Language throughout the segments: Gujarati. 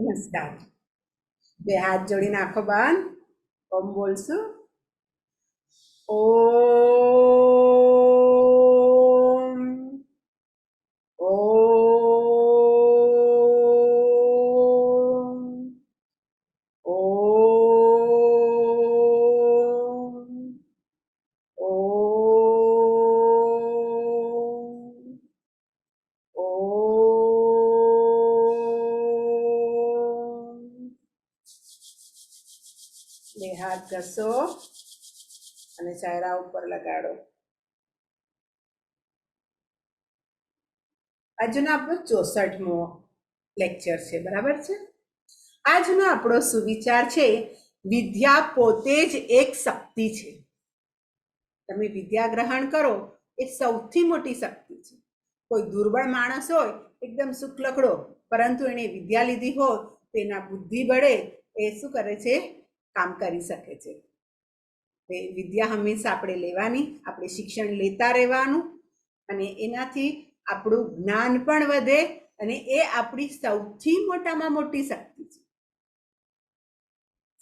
નમસ્કાર. બે હાથ જોડીને આંખો બંધ. કોમ બોલશું? ઓમ ચહેરા ઉપર લગાડો આજનો આપણો ચોસઠમો લેક્ચર છે બરાબર છે આજનો આપણો સુવિચાર છે વિદ્યા પોતે જ એક શક્તિ છે તમે વિદ્યા ગ્રહણ કરો એ સૌથી મોટી શક્તિ છે કોઈ દુર્બળ માણસ હોય એકદમ શુક્લકડો પરંતુ એણે વિદ્યા લીધી હોય તેના બુદ્ધિ બળે એ શું કરે છે કામ કરી શકે છે વિદ્યા હંમેશા આપણે લેવાની, આપણે શિક્ષણ લેતા રહેવાનું અને એનાથી આપણું જ્ઞાન પણ વધે અને એ આપણી સૌથી મોટામાં મોટી શક્તિ છે.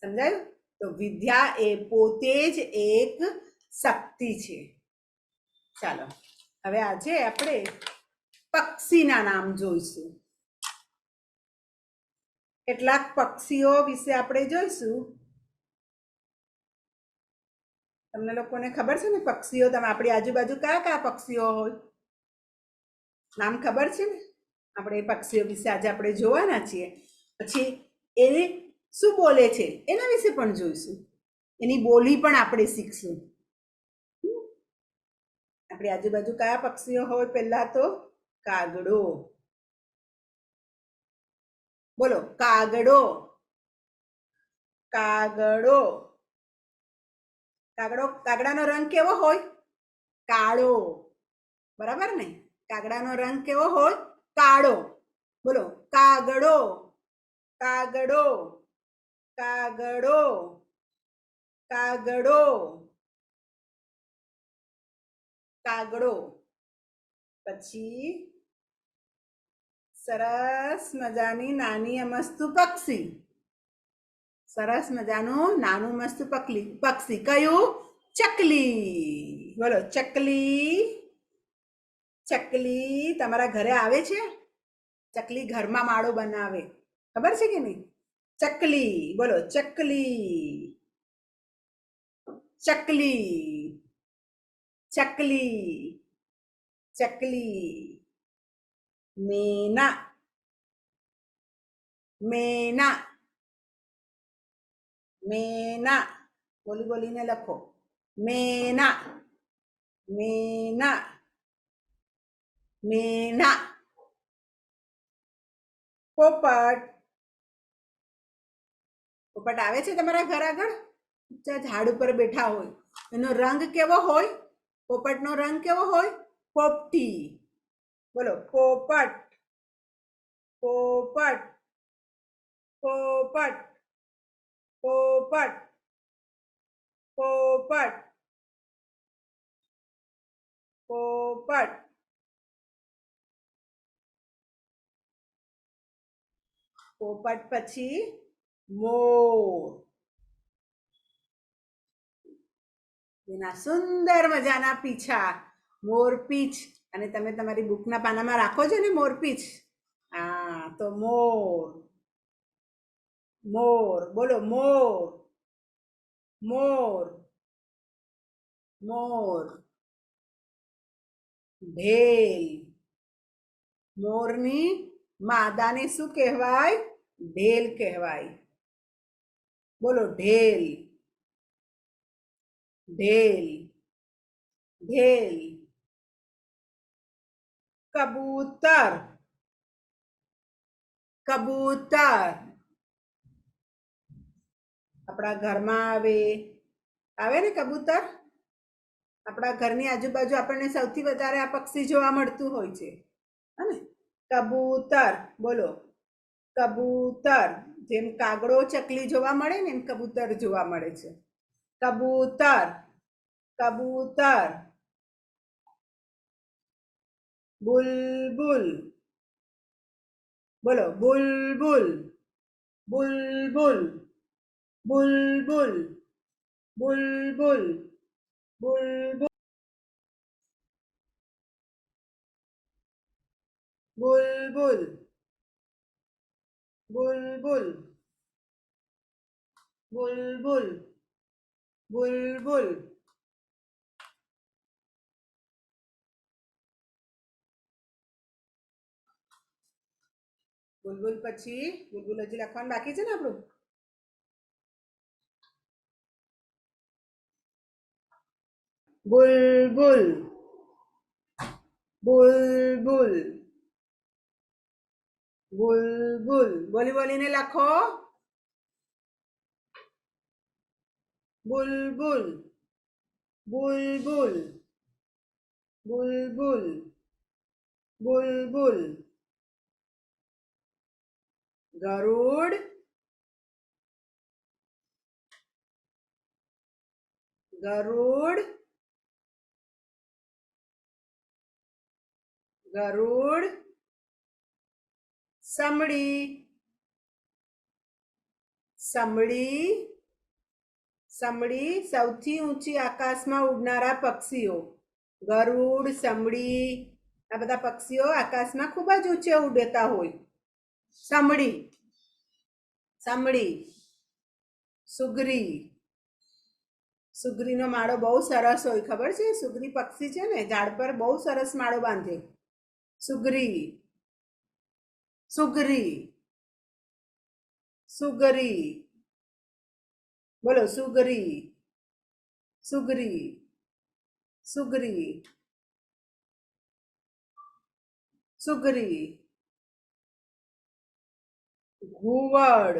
સમજાયું? તો વિદ્યા એ પોતે જ એક શક્તિ છે. ચાલો, હવે આજે આપણે પક્ષીના નામ જોઈશું. કેટલાક પક્ષીઓ વિશે આપણે જોઈશું. તમને લોકોને ખબર છે ને પક્ષીઓ? તમે આપણી આજુબાજુ કયા કયા પક્ષીઓ હોય? નામ ખબર છે ને? આપણે એ પક્ષીઓ વિશે આજે આપણે જોવાના છીએ. પછી એ શું બોલે છે? એના વિશે પણ જોઈશું. એની બોલી પણ આપણે શીખશું. આપણી આજુબાજુ કયા પક્ષીઓ હોય પહેલા તો? કાગડો. બોલો, કાગડો. કાગડો. કાગડો, કાગડાનો રંગ કેવો હોય? કાળો. બરાબર ને? કાગડાનો રંગ કેવો હોય? કાળો. બોલો, કાગડો. કાગડો. કાગડો. કાગડો. કાગડો. પછી સરસ મજાની નાની અમસ્તુ પક્ષી. સરસ મજાનું નાનું મસ્ત પકલી, પક્ષી. કયું? ચકલી. બોલો, ચકલી. ચકલી તમારા ઘરે આવે છે? ચકલી ઘરમાં માળો બનાવે. ખબર છે કે નહીં? ચકલી. બોલો, ચકલી. ચકલી. ચકલી. ચકલી. મેના. મેના. મેના બોલી બોલીને લખો મેના મેના મેના પોપટ પોપટ આવે છે તમારા ઘર આગળ? ઝાડ ઉપર બેઠા હોય. એનો રંગ કેવો હોય? પોપટનો રંગ કેવો હોય? પોપટી. બોલો, પોપટ. પોપટ. પોપટ. પોપટ પોપટ પોપટ. પોપટ પછી મોર. એના સુંદર મજાના પીછા. મોરપીંછ અને તમે તમારી બુકના પાનામાં રાખો છો ને મોરપીંછ હા, તો મોર. મોર બોલો મોર મોર મોર ઢેલ મોરની માદાને શું કહેવાય? ઢેલ કહેવાય. બોલો ઢેલ ઢેલ ઢેલ કબૂતર. કબૂતર. આપણા ઘરમાં આવે આવે ને કબૂતર? આપણા ઘરની આજુબાજુ આપણને સૌથી વધારે આ પક્ષી જોવા મળતું હોય છે. હને કબૂતર, બોલો. કબૂતર, જેમ કાગડો, ચકલી જોવા મળે ને એમ કબૂતર જોવા મળે છે. કબૂતર કબૂતર. બુલબુલ. બોલો, બુલબુલ. બુલબુલ. বুলবুল বুলবুল বুলবুল বুলবুল বুলবুল বুলবুল বুলবুল। બુલબુલ પછી બુલબુલ હજી લખવાનું બાકી છે ને આપણું બુલબુલ બુલબુલ બુલબુલ બોલી બોલીને લખો. બુલબુલ બુલબુલ બુલબુલ બુલબુલ ગરુડ ગરુડ ગરુડ સમડી સમડી સમડી સૌથી ઊંચી આકાશમાં ઉડનારા પક્ષીઓ. ગરુડ, સમડી, આ બધા પક્ષીઓ આકાશમાં ખૂબ જ ઊંચે ઉડતા હોય. સમડી સમડી, સુગરી. સુગરીનો માળો બહુ સરસ હોય, ખબર છે? સુગરી પક્ષી છે ને, ઝાડ પર બહુ સરસ માળો બાંધે. સુગરી સુગરી સુગરી. બોલો સુગરી સુગરી સુગરી. સુગરી. ઘુવડ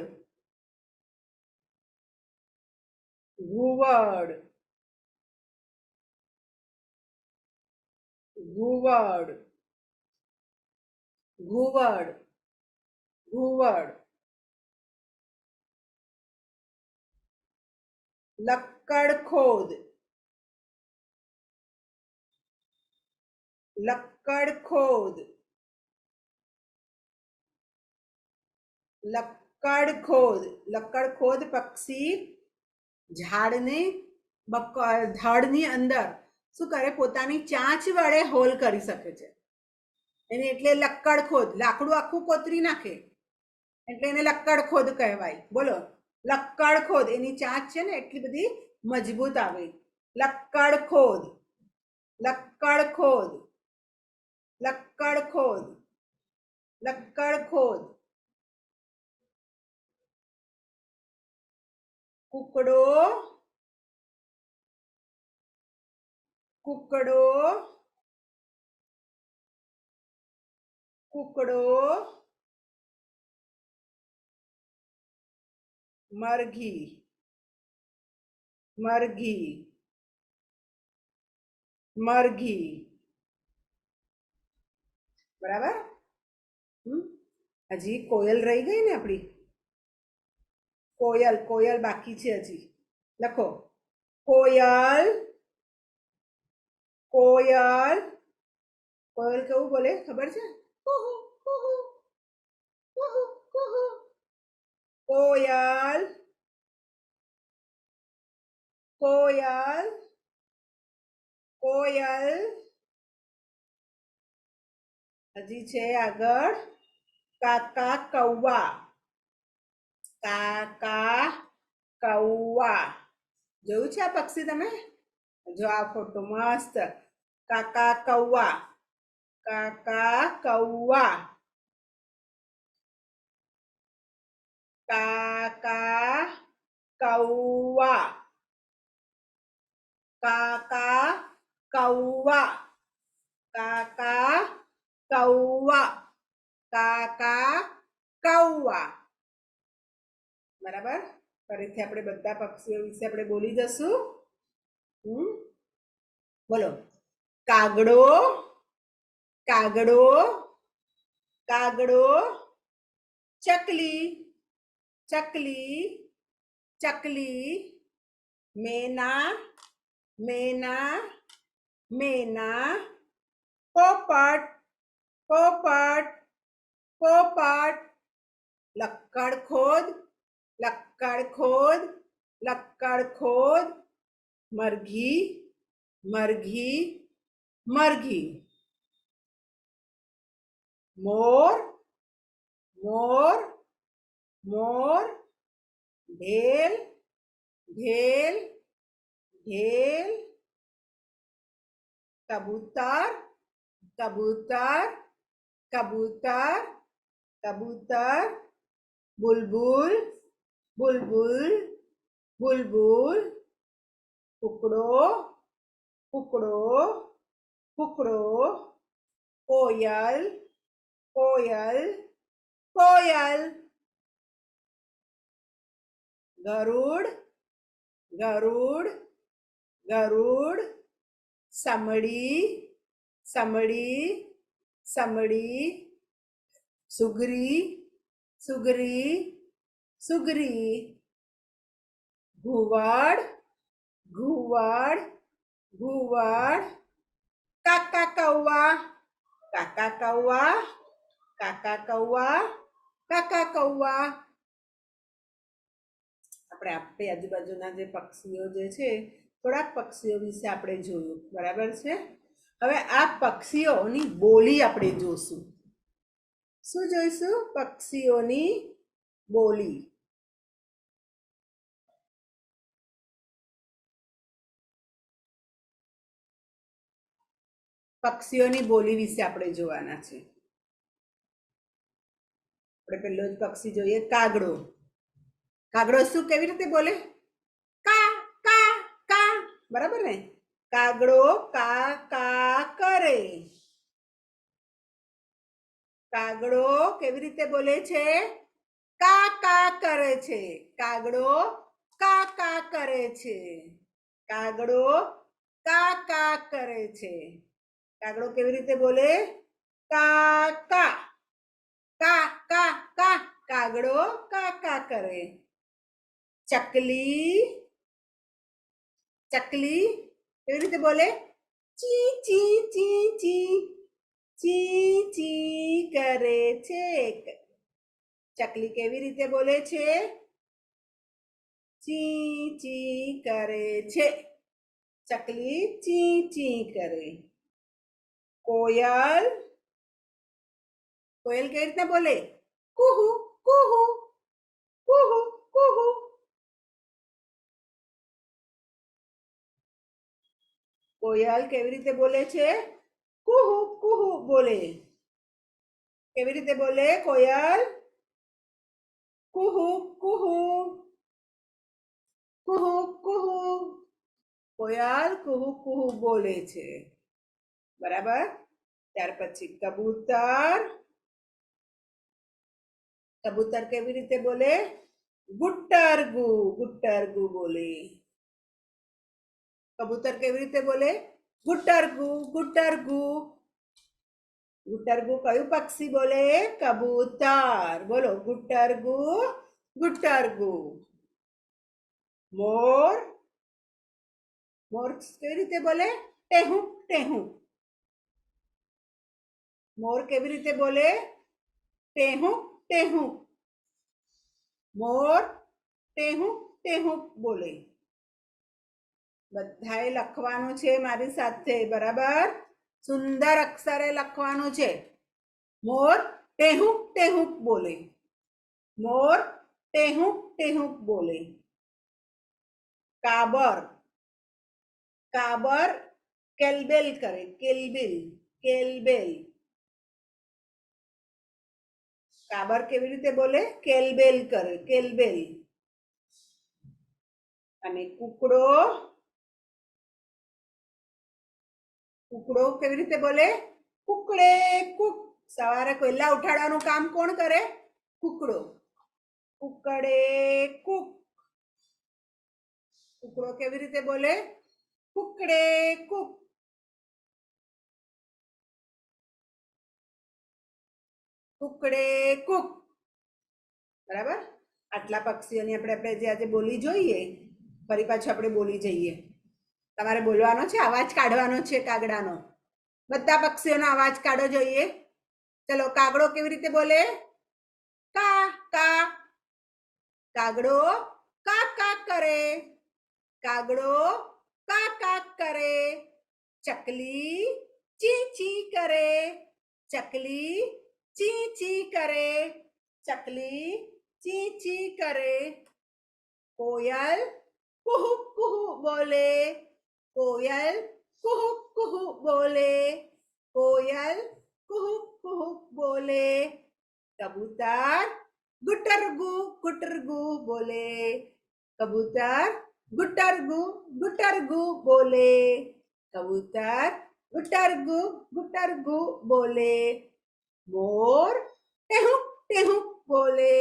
ઘુવડ. ઘુવડ. ઘુવડ ઘુવડ, લક્કડખોદ લક્કડખોદ લક્કડખોદ લક્કડખોદ પક્ષી ઝાડને ઝાડની અંદર શું કરે? પોતાની ચાંચ વડે હોલ કરી શકે છે. એને એટલે લક્કડ ખોદ, લાકડું આખું કોતરી નાખે. એટલે એને લક્કડ ખોદ કહેવાય. બોલો, લક્કડ ખોદ, એની ચાંચ છે ને, એટલી બધી મજબૂત આવે. લક્કડ ખોદ લક્કડ ખોદ લક્કડ ખોદ લક્કડ ખોદ. કુકડો કુકડો કુકડો મરઘી મરઘી મરઘી બરાબર હમ હજી કોયલ રહી ગઈ ને આપણી કોયલ કોયલ બાકી છે હજી લખો કોયલ કોયલ કોયલ કેવું બોલે ખબર છે કુહુ, કુહુ, કુહુ, કુહુ. કોયલ કોયલ કોયલ હજી છે આગળ કાકા કૌવા કાકા કૌવા જોયું છે આ પક્ષી તમે જો આ ફોટો મસ્ત કાકા કૌવા काका कौवा काका कौवा काका कौवा काका कौवा काका કૌવા બરાબર ફરીથી આપણે બધા પક્ષીઓ વિશે આપણે બોલી જશું હમ બોલો કાગડો कागड़ो कागड़ो, चकली चकली चकली, मेना मेना, मैना, पोपट पोपट पोपट, लक्कड़ खोद लक्कड़ खोद लक्कड़ खोद, मरघी मरघी मरघी। મોર મોર મોર ઢેલ ઢેલ ઢેલ કબૂતર કબૂતર કબૂતર કબૂતર બુલબુલ બુલબુલ બુલબુલ કુકડો કુકડો કુકડો કોયલ કોયલ કોયલ. ગરુડ ગરુડ ગરુડ. સમડી સમડી સમડી. સુગરી સુગરી સુગરી. ઘુવાડ ઘુવાડ ઘુવાડ. કાકા કૌવા કાકા કૌવા. કાકા કૌવા કાકા કૌવા. આપણે આપણી આજુબાજુના જે પક્ષીઓ જે છે, થોડાક પક્ષીઓ વિશે આપણે જોયું. બરાબર છે? હવે આ પક્ષીઓની બોલી આપણે જોશું. શું જોઈશું? પક્ષીઓની બોલી. પક્ષીઓની બોલી વિશે આપણે જોવાના છે. આપણે પેલો જ પક્ષી જોઈએ, કાગડો. કાગડો શું કેવી રીતે બોલે? કા કા કા. બરાબર ને? કાગડો કા કા કરે. કાગડો કેવી રીતે બોલે છે? કા કા કરે છે. કાગડો કા કા કરે છે. કાગડો કા કા કરે છે. કાગડો કેવી રીતે બોલે? કા કા. કા કા કા કાગડો કા કા કરે. ચકલી ચકલી કેવી રીતે બોલે? ચી ચી ચી ચી ચી ચી કરે છે. ચકલી કેવી રીતે બોલે છે? ચી ચી કરે છે. ચકલી ચી ચી કરે. કોયલ કોયલ કેવી રીતે બોલે? કુહુ કુહુ કુહુ કુહુ કોયલ કેવી રીતે બોલે છે કુહુ કુહુ બોલે કેવી રીતે બોલે કોયલ કુહુ કુહુ કુહુ કુહુ કોયલ કુહુ કુહુ બોલે છે બરાબર ત્યાર પછી કબૂતર કબૂતર કેવી રીતે બોલે? ગુટ્ટરગુ ગુટ્ટરગુ બોલે. કબૂતર કેવી રીતે બોલે? ગુટ્ટરગુ ગુટ્ટરગુ. ગુટ્ટરગુ કયું પક્ષી બોલે? કબૂતર. બોલો, ગુટ્ટરગુ ગુટ્ટરગુ. મોર. મોર કેવી રીતે બોલે? ટેહું ટેહું મોર કેવી રીતે બોલે? ટેહું ટેહું મોર ટેહું ટેહું બોલે બધાએ લખવાનું છે મારી સાથે, બરાબર? સુંદર અક્ષરે લખવાનું છે. મોર ટેહું ટેહું બોલે. મોર ટેહું ટેહું બોલે. કાબર. કાબર, કેલબેલ કરે, કેલબેલ કેલબેલ. કાબર કેવી રીતે બોલે? કેલબેલ કરે, કેલબેલ. અને કુકડો કુકડો કેવી રીતે બોલે? કુકડે, કુક. સવારે કોયલા ઉઠાડવાનું કામ કોણ કરે? કુકડો. કુકડે, કુક. કુકડો કેવી રીતે બોલે? કુકડે, કુક. કુકડે કુક. બરાબર? આટલા પક્ષીઓની આપણે આપણે જે આજે બોલી જોઈએ, ફરી પાછું આપણે બોલી જઈએ. તમારે બોલવાનો છે? અવાજ કાઢવાનો છે કાગડાનો? બધા પક્ષીઓનો અવાજ કાઢો જોઈએ. ચલો, કાગડો કેવી રીતે બોલે? કા કા. કાગડો કા કા કરે. કાગડો કા કા કરે. ચકલી ચી ચી કરે. ચકલી ચી ચી કરે, ચકલી ચી ચી કરે. કોયલ કુહુ કુહુ બોલે, કોયલ કુહુ કુહુ બોલે, કોયલ કુહુ કુહુ બોલે. કબૂતર ગુટરગુ ગુટરગુ બોલે, કબૂતર ગુટરગુ ગુટરગુ બોલે, કબૂતર ગુટરગુ ગુટરગુ બોલે. મોર ટેહુક ટેહુક બોલે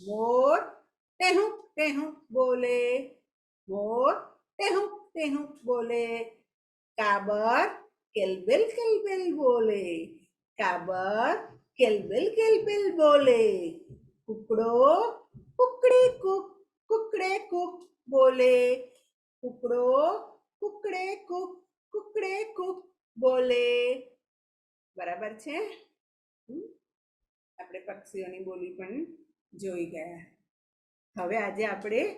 મોર ટેહુક ટેહુક બોલે મોર ટેહુક ટેહુક બોલે કાબર કેલબેલ કેલબેલ બોલે કાબર કેલબેલ કેલબેલ બોલે કુકડો કુકડે કુક કુકડે કુક બોલે કુકડો કુકડે કુક કુકડે કુક બોલે બરાબર છે? આપણે પક્ષીઓની બોલી પણ જોઈ ગયા. હવે આજે આપણે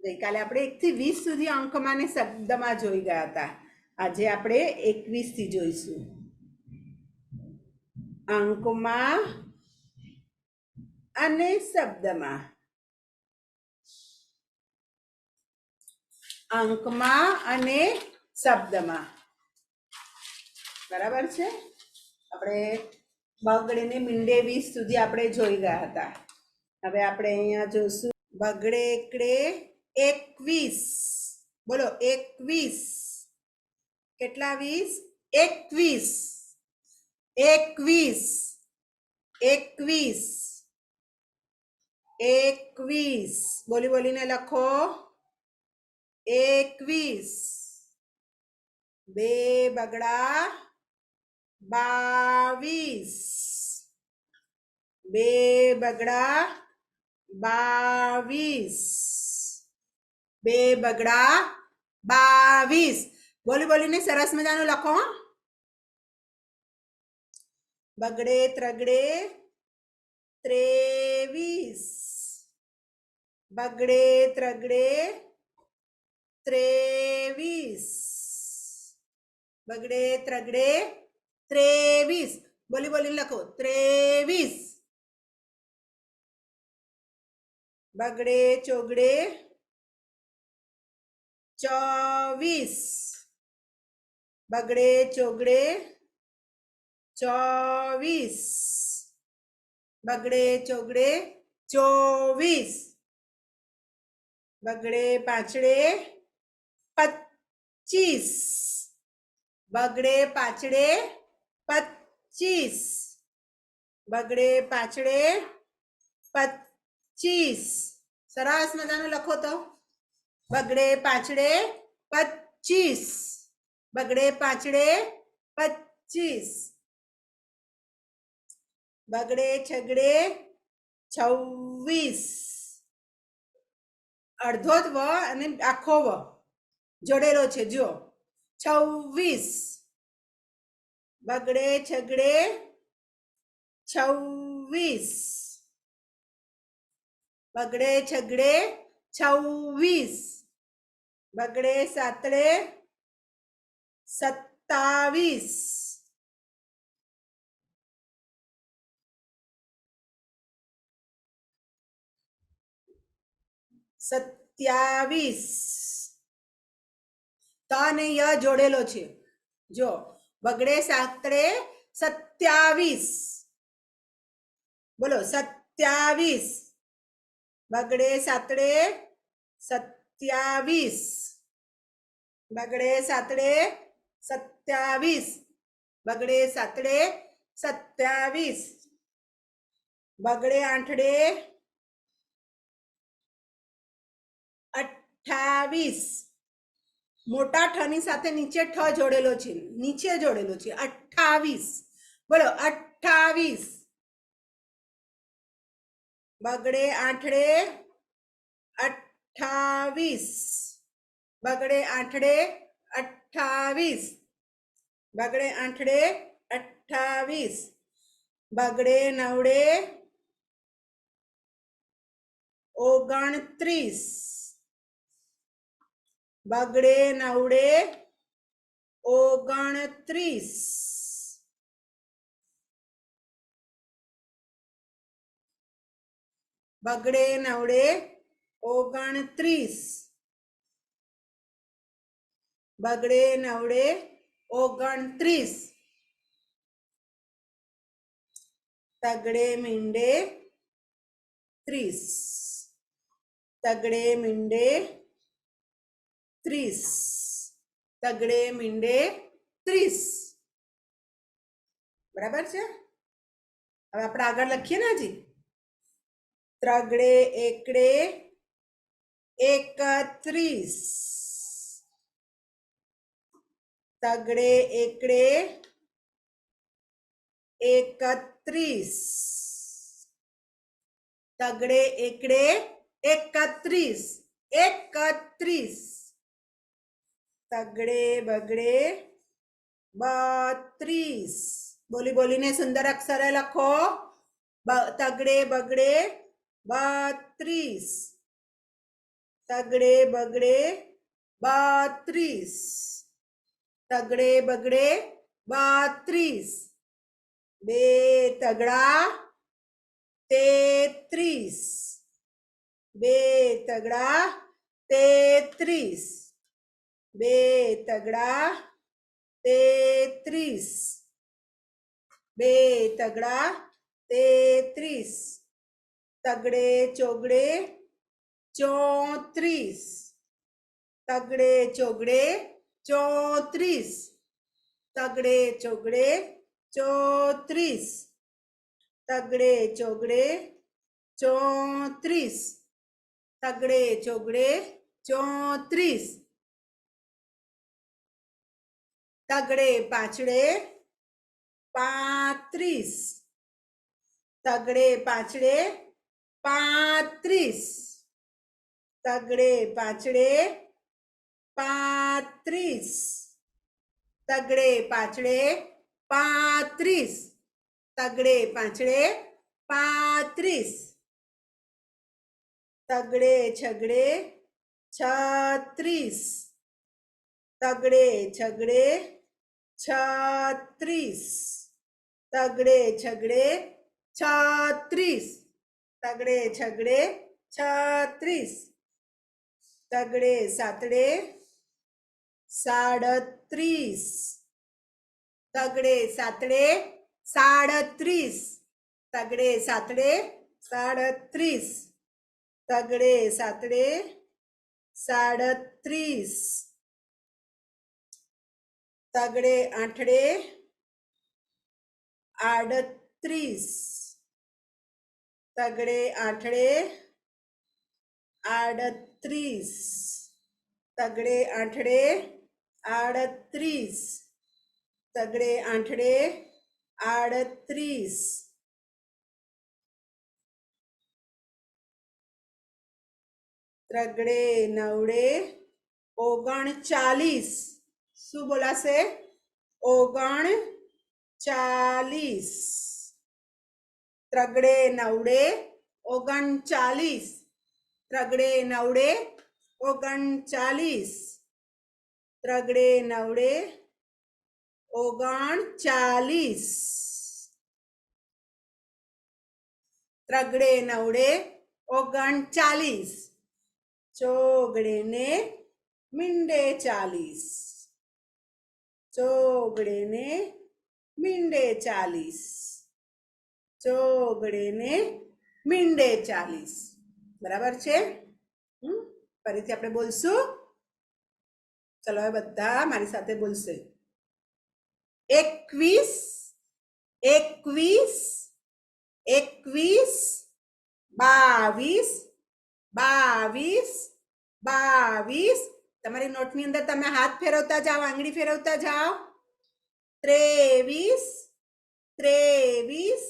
ગઈકાલે આપણે એકથી વીસ સુધી અંકમાં ને શબ્દમાં જોઈ ગયા હતા. આજે આપણે એકવીસથી જોઈશું. અંકમાં અને શબ્દમાં. અંકમાં અને શબ્દમાં. બરાબર છે? આપણે બગડે ને મીંડે વીસ સુધી આપણે જોઈ ગયા હતા. હવે આપણે અહીંયા જોઈશું બગડે એકડે એકવીસ. બોલો, એકવીસ. કેટલા વીસ? એકવીસ. એકવીસ. એકવીસ. એકવીસ. બોલી બોલીને લખો. એકવીસ. બે બગડા બાવીસ. બે બગડા બાવીસ. બે બગડા બાવીસ. બોલી, બોલીને સરસ મજાનું લખો બગડે, ત્રગડે, ત્રેવીસ. બગડે, ત્રગડે, ત્રેવીસ. બગડે, ત્રગડે ત્રેવીસ. બોલી બોલી લખો. ત્રેવીસ. બગડે, ચોગડે, ચોવીસ. બગડે, ચોગડે, ચોવીસ. બગડે, ચોગડે, ચોવીસ. બગડે પાછળે પચીસ. બગડે, પાછડે પચીસ. બગડે પાછળે પચીસ. સરસ મજાનું લખો તો. બગડે પાછળે પચીસ. બગડે પાછળે પચીસ. બગડે છગડે છવ્વીસ. અડધો જ વ અને આખો વ. જોડેલો છે, જુઓ. છવ્વીસ. બગડે છગડે છવ્વીસ. બગડે છગડે છવ્વીસ. બગડે સાતડે સત્તાવીસ. સત્યાવીસ. ત અને ય જોડેલો છે. જો બગડે સાતડે સત્યાવીસ બોલો સત્યાવીસ બગડે સાતડે સત્યાવીસ બગડે સાતડે સત્યાવીસ બગડે સાતડે સત્યાવીસ બગડે આઠડે અઠ્ઠાવીસ મોટા ઠની સાથે નીચે ઠ જોડેલો છે. નીચે જોડેલો છે. અઠ્ઠાવીસ. બોલો, અઠ્ઠાવીસ. બગડે આઠડે અઠ્ઠાવીસ. બગડે આઠડે અઠ્ઠાવીસ. બગડે આઠડે અઠ્ઠાવીસ. બગડે નવડે ઓગણત્રીસ. બગડે નવડે ઓગણત્રીસ. બગડે નવડે ઓગણત્રીસ. બગડે નવડે ઓગણત્રીસ. તગડે મીંડે ત્રીસ. તગડે મીંડે ત્રીસ. તગડે મીંડે ત્રીસ. બરાબર છે? હવે આપણે આગળ લખીએ ને હજી. ત્રગડે એકડે એકત્રીસ. તગડે એકડે એકત્રીસ. તગડે એકડે એકત્રીસ. એકત્રીસ. તગડે બગડે બત્રીસ. બોલી બોલીને સુંદર અક્ષરે લખો. તગડે બગડે બત્રીસ. તગડે બગડે બત્રીસ. તગડે બગડે બત્રીસ. બે તગડા તેત્રીસ. બે તગડા તેત્રીસ. બે તગડા તેત્રીસ. બે તગડા તેત્રીસ. તગડે ચોગડે ચોત્રીસ. તગડે ચોગડે ચોત્રીસ. તગડે ચોગડે ચોત્રીસ. તગડે ચોગડે ચોત્રીસ. તગડે ચોગડે ચોત્રીસ. તગડે પાછળે પાંત્રીસ. તગડે પાછળે પાંત્રીસ. તગડે પાછળે પાંત્રીસ. તગડે પાછળે પાંત્રીસ. તગડે પાછળે પાંત્રીસ. તગડે છગડે છત્રીસ. તગડે છગડે છત્રીસ. તગડે છગડે છત્રીસ. તગડે છગડે છત્રીસ. તગડે સાતડે સાડત્રીસ. તગડે સાતડે સાડત્રીસ. તગડે સાતડે સાડત્રીસ. તગડે સાતડે સાડત્રીસ. તગડે આઠડે આડત્રીસ તગડે આઠડે આડત્રીસ તગડે આઠડે આડત્રીસ તગડે આઠડે આડત્રીસ ત્રગડે નવડે ઓગણચાલીસ શું બોલાશે ઓગણ ચાલીસ ત્રગડે નવડે ઓગણચાલીસ ત્રગડે નવડે ઓગણચાલીસ ત્રગડે નવડે ઓગણચાલીસ ત્રગડે નવડે ઓગણચાલીસ ચોગડે ને મીંડે ચાલીસ ચોગડે ને મીંડે ચાલીસ. ચોગડે ને મીંડે ચાલીસ. બરાબર છે? ફરીથી આપણે બોલશું. ચલો, હવે બધા મારી સાથે બોલશે. એકવીસ એકવીસ એકવીસ, બાવીસ બાવીસ બાવીસ તમારી નોટની અંદર તમે હાથ ફેરવતા જાઓ, આંગળી ફેરવતા જાઓ. ત્રેવીસ ત્રેવીસ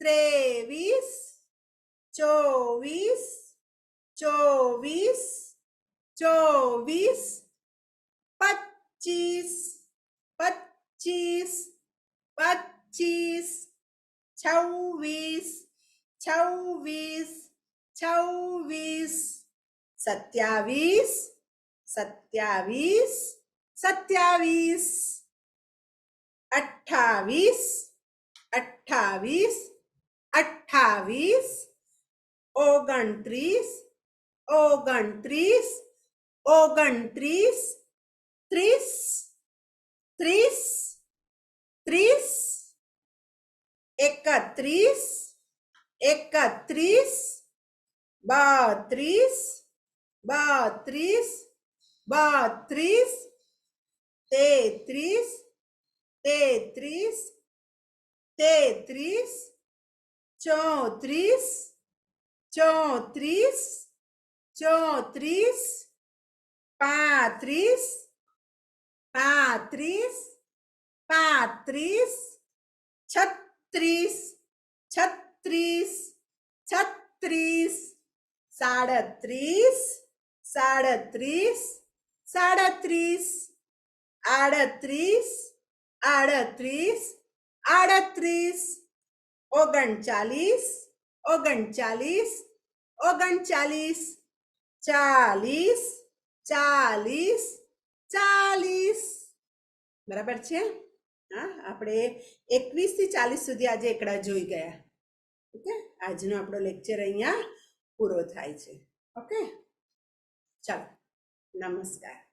ત્રેવીસ, ચોવીસ ચોવીસ ચોવીસ, પચીસ પચીસ પચીસ, છવ્વીસ છવ્વીસ છવ્વીસ, સત્યાવીસ સત્યાવીસ સત્યાવીસ અઠ્ઠાવીસ અઠ્ઠાવીસ અઠ્ઠાવીસ ઓગણત્રીસ ઓગણત્રીસ ઓગણત્રીસ ત્રીસ ત્રીસ ત્રીસ એકત્રીસ એકત્રીસ બત્રીસ બત્રીસ બત્રીસ તેત્રીસ તેત્રીસ તેત્રીસ ચોત્રીસ ચોત્રીસ ચોત્રીસ પાંત્રીસ પાંત્રીસ પાંત્રીસ છત્રીસ છત્રીસ છત્રીસ સાડત્રીસ સાડત્રીસ સાડત્રીસ, આડત્રીસ આડત્રીસ આડત્રીસ, ઓગણચાલીસ ઓગણચાલીસ ઓગણચાલીસ, ચાલીસ ચાલીસ ચાલીસ. બરાબર છે? હા, આપણે એકવીસથી ચાલીસ સુધી આજે એકડા જોઈ ગયા. ઓકે? આજનો આપણો લેક્ચર અહીંયા પૂરો થાય છે. ઓકે? ચાલો. નમસ્કાર.